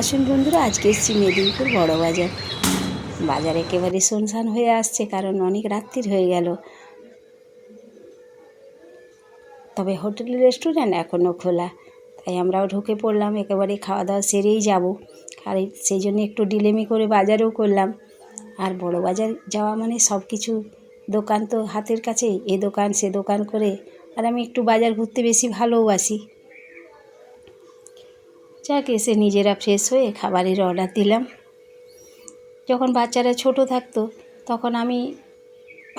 আসুন বন্ধুরা, আজকে এসেছি মেদিনীপুর বড় বাজার। বাজার একেবারে শুনশান হয়ে আসছে, কারণ অনেক রাত্রির হয়ে গেল। তবে হোটেল রেস্টুরেন্ট এখনও খোলা, তাই আমরাও ঢুকে পড়লাম, একেবারে খাওয়া দাওয়া সেরেই যাব। আর সেই জন্য একটু ডিলেমি করে বাজারেও করলাম। আর বড় বাজার যাওয়া মানে সব কিছু দোকান তো হাতের কাছেই, এ দোকান সে দোকান করে। আর আমি একটু বাজার ঘুরতে বেশি ভালোবাসি যাক, এসে নিজেরা ফ্রেশ হয়ে খাবারের অর্ডার দিলাম। যখন বাচ্চারা ছোট থাকতো, তখন আমি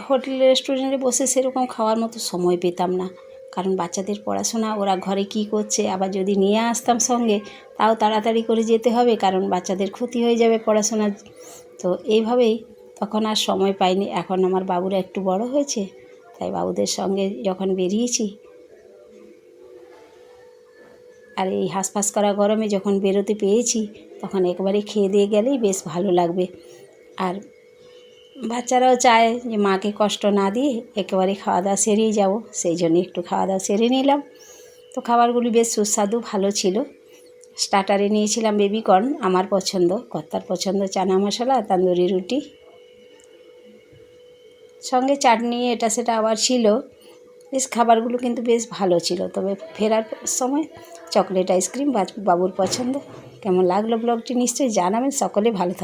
হোটেল রেস্টুরেন্টে বসে সেরকম খাওয়ার মতো সময় পেতাম না। কারণ বাচ্চাদের পড়াশোনা, ওরা ঘরে কী করছে, আবার যদি নিয়ে আসতাম সঙ্গে, তাও তাড়াতাড়ি করে যেতে হবে, কারণ বাচ্চাদের ক্ষতি হয়ে যাবে পড়াশোনার। তো এইভাবেই তখন আর সময় পাইনি। এখন আমার বাবুরা একটু বড় হয়েছে, তাই বাবুদের সঙ্গে যখন বেরিয়েছি আর এই হাঁসফাঁস করা গরমে যখন বেরোতে পেয়েছি তখন একবারে খেয়ে দিয়ে গেলেই বেশ ভালো লাগবে। আর বাচ্চারাও চায় যে মাকে কষ্ট না দিয়ে একেবারে খাওয়া দাওয়া সেরেই যাব, সেই জন্য একটু খাওয়া দাওয়া সেরে নিলাম। তো খাবারগুলি বেশ সুস্বাদু, ভালো ছিল। স্টার্টারে নিয়েছিলাম বেবিকর্ন, আমার পছন্দ, কর্তার পছন্দ, চানা মশলা, তান্দুরি রুটি। সঙ্গে চাটনি, এটা সেটা আবার ছিল। বেশ খাবারগুলো কিন্তু বেশ ভালো ছিল। তবে ফেরার সময় চকলেট আইসক্রিম বাবুর পছন্দ। কেমন লাগল ব্লগটি নিশ্চয়ই জানাবেন। সকলে ভালো থাকবেন